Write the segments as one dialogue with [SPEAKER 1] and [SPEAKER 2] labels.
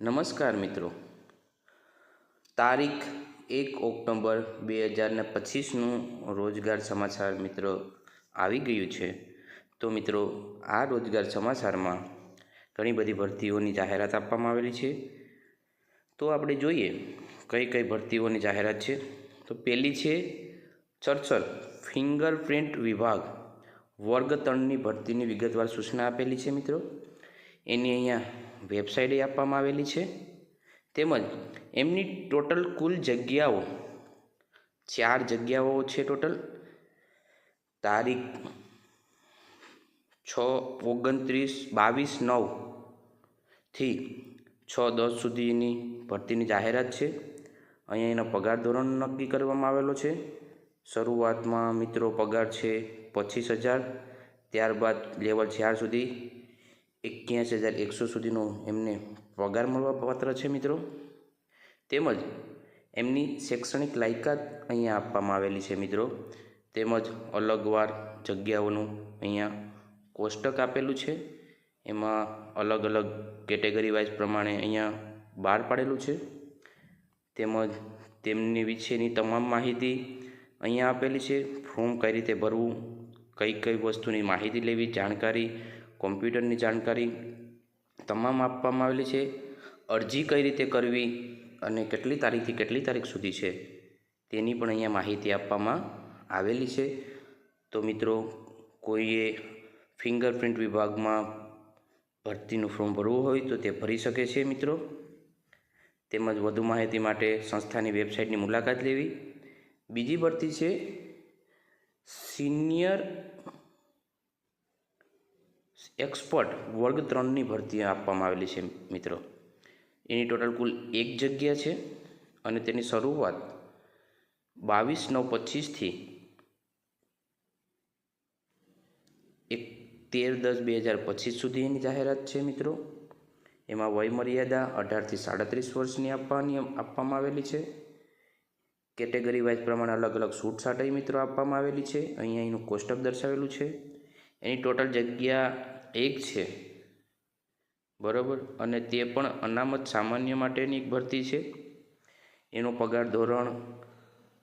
[SPEAKER 1] નમસ્કાર મિત્રો. તારીખ એક ઓક્ટોબર બે હજારને પચીસનું રોજગાર સમાચાર મિત્રો આવી ગયું છે. તો મિત્રો, આ રોજગાર સમાચારમાં ઘણી બધી ભરતીઓની જાહેરાત આપવામાં આવેલી છે. તો આપણે જોઈએ કઈ કઈ ભરતીઓની જાહેરાત છે. તો પહેલી છે ચર્ચલ ફિંગરપ્રિન્ટ વિભાગ વર્ગ ત્રણની ભરતીની વિગતવાર સૂચના આપેલી છે મિત્રો. એની અહીંયા વેબસાઇટે આપવામાં આવેલી છે. તેમજ એમની ટોટલ કુલ જગ્યાઓ ચાર જગ્યાઓ છે ટોટલ. તારીખ છ, ઓગણત્રીસ, બાવીસ નવથી છ, દસ સુધીની ભરતીની જાહેરાત છે. અહીંયા એનો પગાર ધોરણ નક્કી કરવામાં આવેલો છે. શરૂઆતમાં મિત્રો પગાર છે પચીસ હજાર, ત્યારબાદ લેવલ ચાર સુધી એક્યાસી હજાર એકસો સુધીનો એમને પગાર મળવા પાત્ર છે, મિત્રો. તેમજ એમની શૈક્ષણિક લાયકાત અહીંયા આપવામાં આવેલી છે, મિત્રો. તેમજ અલગવાર જગ્યાઓનું અહીંયા કોષ્ટક આપેલું છે. એમાં અલગ અલગ કેટેગરી વાઇઝ પ્રમાણે અહીંયા બહાર પાડેલું છે. તેમજ તેમની વિશેની તમામ માહિતી અહીંયા આપેલી છે. ફોર્મ કઈ રીતે ભરવું, કઈ કઈ વસ્તુની માહિતી લેવી, જાણકારી કોમ્પ્યુટરની જાણકારી તમામ આપવામાં આવેલી છે. અરજી કઈ રીતે કરવી અને કેટલી તારીખથી કેટલી તારીખ સુધી છે તેની પણ અહીંયા માહિતી આપવામાં આવેલી છે. તો મિત્રો, કોઈએ ફિંગરપ્રિન્ટ વિભાગમાં ભરતીનું ફોર્મ ભરવું હોય તો તે ભરી શકે છે મિત્રો. તેમજ વધુ માહિતી માટે સંસ્થાની વેબસાઇટની મુલાકાત લેવી. બીજી ભરતી છે સિનિયર એક્સપર્ટ વર્ગ ત્રણની ભરતી આપવામાં આવેલી છે, મિત્રો. એની ટોટલ કુલ એક જગ્યા છે અને તેની શરૂઆત બાવીસ નવ પચીસથી એક તેર દસ બે હજાર પચીસ સુધી એની જાહેરાત છે, મિત્રો. એમાં વયમર્યાદા અઢારથી સાડત્રીસ વર્ષની આપવાની આપવામાં આવેલી છે. કેટેગરી વાઇઝ પ્રમાણે અલગ અલગ છૂટ છાટઈ મિત્રો આપવામાં આવેલી છે. અહીંયા એનું કોષ્ટક દર્શાવેલું છે. એની ટોટલ જગ્યા એક છે. બરાબર? અને તે પણ અનામત સામાન્ય માટેની એક ભરતી છે. એનો પગાર ધોરણ,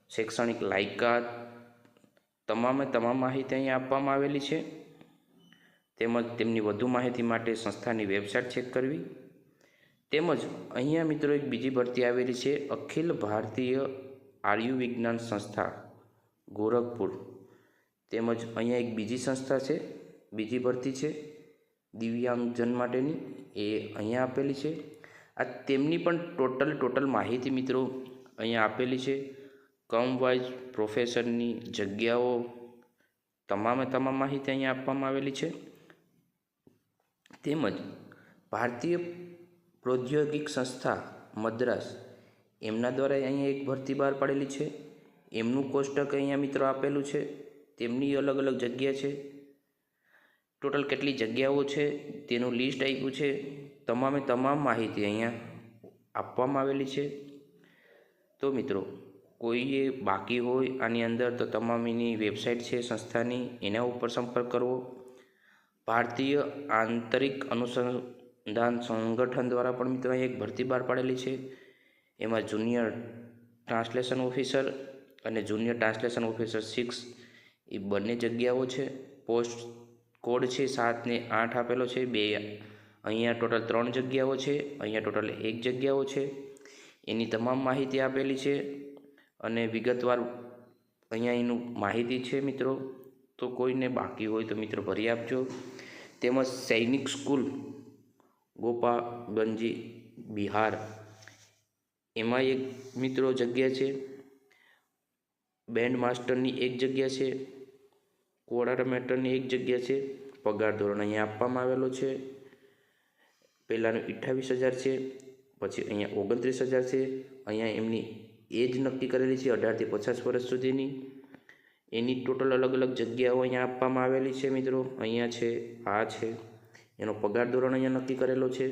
[SPEAKER 1] શૈક્ષણિક લાયકાત, તમામે તમામ માહિતી અહીંયા આપવામાં આવેલી છે. તેમજ તેમની વધુ માહિતી માટે સંસ્થાની વેબસાઇટ ચેક કરવી. તેમજ અહીંયા મિત્રો એક બીજી ભરતી આવેલી છે, અખિલ ભારતીય આર્યુવિજ્ઞાન સંસ્થા, ગોરખપુર. તેમજ અહીંયા એક બીજી સંસ્થા છે, બીજી ભરતી છે. દિવ્યાંગજન માટેની એ અહીંયા આપેલી છે. આ તેમની પણ ટોટલ ટોટલ માહિતી મિત્રો અહીંયા આપેલી છે. કમ વાઇઝ પ્રોફેસરની જગ્યાઓ તમામે તમામ માહિતી અહીંયા આપવામાં આવેલી છે. તેમજ ભારતીય પ્રૌદ્યોગિક સંસ્થા મદ્રાસ એમના દ્વારા અહીંયા એક ભરતી બહાર પાડેલી છે. એમનું કોષ્ટક અહીંયા મિત્રો આપેલું છે. તેમની અલગ અલગ જગ્યા છે. ટોટલ કેટલી જગ્યાઓ છે, તેનું લિસ્ટ આપ્યું છે. તમામે તમામ માહિતી અહીંયા આપવામાં આવેલી છે. તો મિત્રો કોઈએ બાકી હોય આની અંદર તો તમામની વેબસાઇટ છે સંસ્થાની, એના ઉપર સંપર્ક કરવો. ભારતીય આંતરિક અનુસંધાન સંગઠન દ્વારા પણ મિત્રો એક ભરતી બહાર પાડેલી છે. એમાં જુનિયર ટ્રાન્સલેશન ઓફિસર અને જુનિયર ટ્રાન્સલેશન ઓફિસર સિક્સ, એ બંને જગ્યાઓ છે. પોસ્ટ કોડ છે સાત ને આઠ આપેલો છે, બે અહીંયા ટોટલ ત્રણ જગ્યાઓ છે, અહીંયા ટોટલ એક જગ્યાઓ છે. એની તમામ માહિતી આપેલી છે અને વિગતવાર અહીંયા એનું માહિતી છે મિત્રો. તો કોઈને બાકી હોય તો મિત્રો ભરી આપજો. તેમજ સૈનિક સ્કૂલ ગોપાગંજી બિહાર. એમાં એક મિત્રો જગ્યા છે. બેન્ડ માસ્ટરની એક જગ્યા છે. કોર્ડામેટરની એક જગ્યા છે. પગાર ધોરણ અહીંયા આપવામાં આવેલો છે. પહેલાંનું અઠ્ઠાવીસ હજાર છે, પછી અહીંયા ઓગણત્રીસ હજાર છે. અહીંયા એમની એજ નક્કી કરેલી છે અઢારથી પચાસ વર્ષ સુધીની. એની ટોટલ અલગ અલગ જગ્યાઓ અહીંયા આપવામાં આવેલી છે મિત્રો. અહીંયા છે, આ છે, એનો પગાર ધોરણ અહીંયા નક્કી કરેલો છે.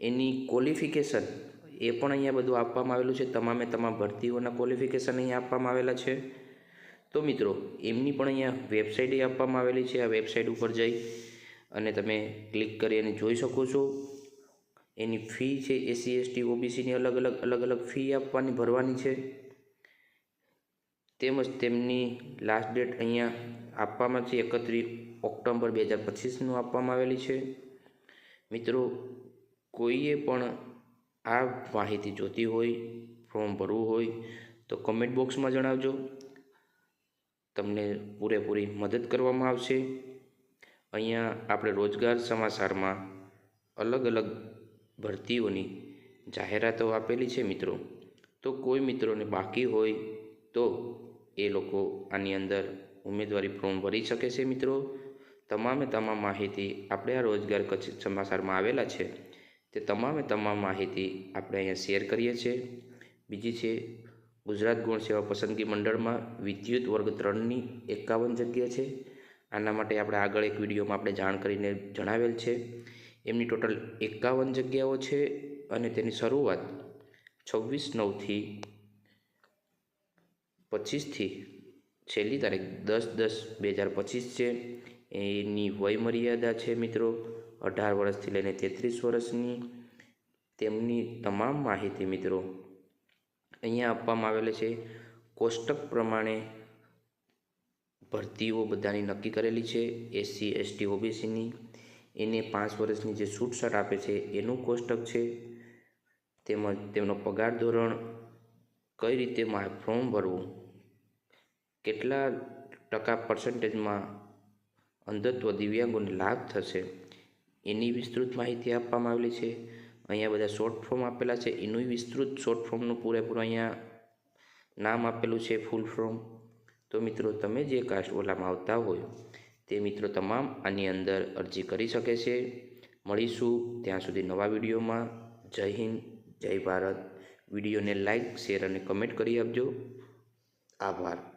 [SPEAKER 1] એની ક્વોલિફિકેશન એ પણ અહીંયા બધું આપવામાં આવેલું છે. તમામે તમામ ભરતીઓના ક્વોલિફિકેશન અહીંયા આપવામાં આવેલા છે. તો મિત્રો, એમની પણ અહીંયા વેબસાઇટ આપવામાં આવેલી છે, આ વેબસાઇટ ઉપર જઈ અને તમે ક્લિક કરી અને જોઈ શકો છો. એની ફી છે એસસી એસટી ઓબીસીની અલગ અલગ અલગ અલગ ફી આપવાની, ભરવાની છે. તેમજ તેમની લાસ્ટ ડેટ અહીંયા આપવામાં છે, એકત્રીસ ઓક્ટોબર બે હજાર પચીસનું આપવામાં આવેલી છે. મિત્રો, કોઈએ પણ આ માહિતી જોતી હોય, ફોર્મ ભરવું હોય, તો કમેન્ટ બોક્સમાં જણાવજો. તમને પૂરેપૂરી મદદ કરવામાં આવશે. અહીંયા આપણે રોજગાર સમાચારમાં અલગ અલગ ભરતીઓની જાહેરાતો આપેલી છે મિત્રો. તો કોઈ મિત્રોને બાકી હોય તો એ લોકો આની અંદર ઉમેદવારી ફોર્મ ભરી શકે છે મિત્રો. તમામે તમામ માહિતી આપણે આ રોજગાર કચ્છ સમાચારમાં આવેલા છે. તે તમામે તમામ માહિતી આપણે અહીંયા શેર કરીએ છીએ. બીજી છે ગુજરાત ગુણ સેવા પસંદગી મંડળમાં વિદ્યુત વર્ગ ત્રણની એકાવન જગ્યા છે. આના માટે આપણે આગળ એક વિડીયોમાં આપણે જાણ કરીને જણાવેલ છે. એમની ટોટલ એકાવન જગ્યાઓ છે અને તેની શરૂઆત છવ્વીસ નવથી પચીસથી છેલ્લી તારીખ દસ દસ બે હજાર પચીસ છે. એની વયમર્યાદા છે મિત્રો અઢાર વર્ષથી લઈને તેત્રીસ વર્ષની. તેમની તમામ માહિતી મિત્રો અહીંયા આપવામાં આવેલી છે. કોષ્ટક પ્રમાણે ભરતીઓ બધાની નક્કી કરેલી છે. એસસી, એસટી, ઓબીસીની. એને પાંચ વર્ષની જે છૂટછાટ આપે છે, એનું કોષ્ટક છે. તેમજ તેમનો પગાર ધોરણ કઈ રીતે ફોર્મ ભરવું? કેટલા ટકા પર્સન્ટેજમાં અંધત્વ દિવ્યાંગોને લાભ થશે? એની વિસ્તૃત માહિતી આપવામાં આવેલી છે. અહીંયા બધા શોર્ટ ફોર્મ આપેલા છે. એનું વિસ્તૃત શોર્ટ ફોર્મનું પૂરેપૂરું અહીંયા નામ આપેલું છે ફૂલ ફોર્મ તો મિત્રો, તમે જે કાસ્ટ ઓલામાં આવતા હોય, તે મિત્રો તમામ આની અંદર અરજી કરી શકે છે. મળીશું ત્યાં સુધી નવા વિડીયોમાં. જય હિન્દ, જય ભારત. વિડીયોને લાઇક શેર અને કમેન્ટ કરી આપજો. આભાર.